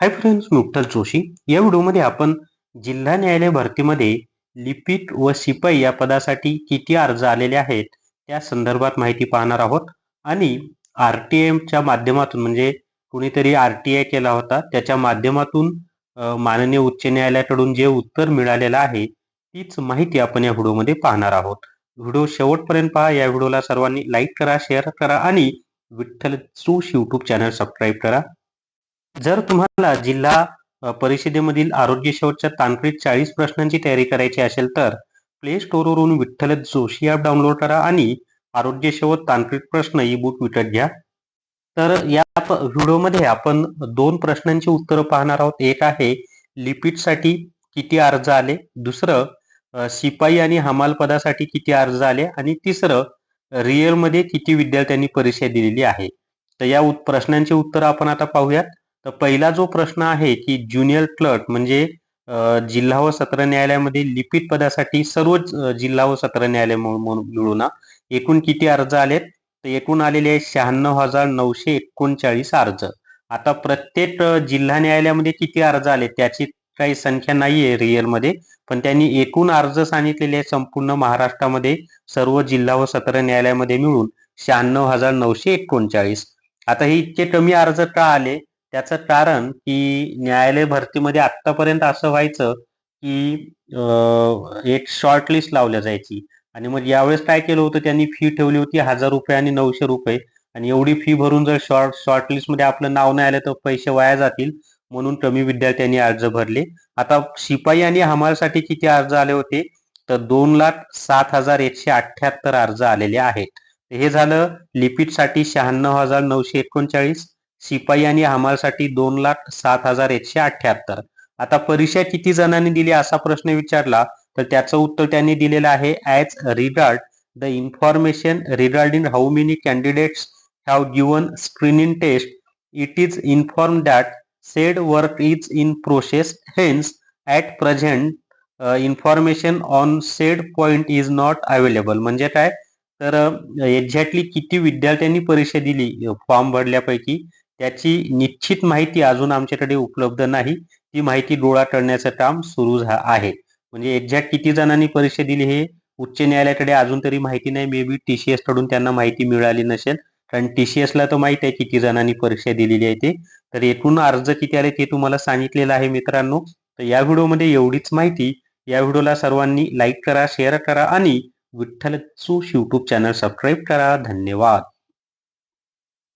Hi friends नुकताच जोशी. या व्हिडिओमध्ये आपण जिल्हा न्यायालय भरतीमध्ये लिपिक व शिपाई या पदासाठी किती अर्ज आलेले आहेत त्या संदर्भात माहिती पाहणार आहोत. आणि आर टी एमच्या माध्यमातून म्हणजे कुणीतरी आर टी आय केला होता त्याच्या माध्यमातून माननीय उच्च न्यायालयाकडून जे उत्तर मिळालेलं आहे तीच माहिती आपण या व्हिडिओमध्ये पाहणार आहोत. व्हिडिओ शेवटपर्यंत पहा या व्हिडिओला सर्वांनी लाईक करा शेअर करा आणि विठ्ठल जोश युट्यूब चॅनल सबस्क्राईब करा. जर तुम्हाला जिल्हा परिषदेमधील आरोग्य शेवटच्या तांत्रिक चाळीस प्रश्नांची तयारी करायची असेल तर प्ले स्टोअरवरून विठ्ठल जोशी ॲप डाउनलोड करा आणि आरोग्य शेवट तांत्रिक प्रश्न ई बुक विकत घ्या. तर या व्हिडिओमध्ये आपण दोन प्रश्नांची उत्तरं पाहणार आहोत. एक आहे लिपिडसाठी किती अर्ज आले? दुसरं शिपाई आणि हमाल पदासाठी किती अर्ज आले? आणि तिसरं रिअलमध्ये किती विद्यार्थ्यांनी परीक्षा दिलेली आहे? तर या प्रश्नांची उत्तरं आपण आता पाहूयात. तर पहिला जो प्रश्न आहे की ज्युनियर क्लर्क म्हणजे जिल्हा व सत्र न्यायालयामध्ये लिपिक पदासाठी सर्वच जिल्हा व सत्र न्यायालय म्हणून मिळून ना, एकूण किती अर्ज आलेत? तर एकूण आलेले आहे शहाण्णव हजार नऊशे एकोणचाळीस अर्ज. आता प्रत्येक जिल्हा न्यायालयामध्ये किती अर्ज आले त्याची काही संख्या नाहीये रिअलमध्ये पण त्यांनी एकूण अर्ज सांगितलेले आहे संपूर्ण महाराष्ट्रामध्ये सर्व जिल्हा व सत्र न्यायालयामध्ये मिळून शहाण्णव हजार नऊशे एकोणचाळीस. आता हे इतके कमी अर्ज का आले? त्याचं कारण की न्यायालय भरतीमध्ये आतापर्यंत असं व्हायचं की एक शॉर्ट लिस्ट लावल्या जायची. आणि मग यावेळेस काय केलं होतं त्यांनी फी ठेवली होती हजार रुपये आणि नऊशे रुपये. आणि एवढी फी भरून जर शॉर्ट शॉर्ट आपलं नाव नाही आलं तर पैसे वाया जातील. म्हणून कमी विद्यार्थ्यांनी अर्ज भरले. आता शिपाई आणि हमालसाठी किती अर्ज आले होते? तर दोन लाख सात हजार एकशे अठ्याहत्तर अर्ज आलेले आहेत. हे झालं लिपीटसाठी शहाण्णव हजार नऊशे एकोणचाळीस. शिपाई आणि हमालसाठी दोन लाख सात हजार एकशे अठ्याहत्तर आता परीक्षा किती जणांनी दिली असा प्रश्न विचारला तर त्याचं उत्तर त्यांनी दिलेलं आहे as regard the information regarding how many candidates have given screening test it is inform that said work is in process hence at present information on said point is not available म्हणजे काय? तर uh, exactly किती विद्यार्थ्यांनी परीक्षा दिली? Form भरल्यापैकी त्याची निश्चित माहिती अजून आमच्याकडे उपलब्ध नाही. ती माहिती डोळा करण्याचं काम सुरू झा- आहे. म्हणजे एक्झॅक्ट किती जणांनी परीक्षा दिली हे उच्च न्यायालयाकडे अजून तरी माहिती नाही. मे बी टीसीएसकडून त्यांना माहिती मिळाली नसेल. कारण टीसीएस ला तर माहीत आहे किती जणांनी परीक्षा दिलेली आहे ते. तर एकूण अर्ज किती आले ते तुम्हाला सांगितलेलं आहे मित्रांनो. तर या व्हिडिओमध्ये एवढीच माहिती. या व्हिडिओला सर्वांनी लाईक करा शेअर करा आणि विठ्ठल यूट्यूब चॅनल सबस्क्राईब करा. धन्यवाद.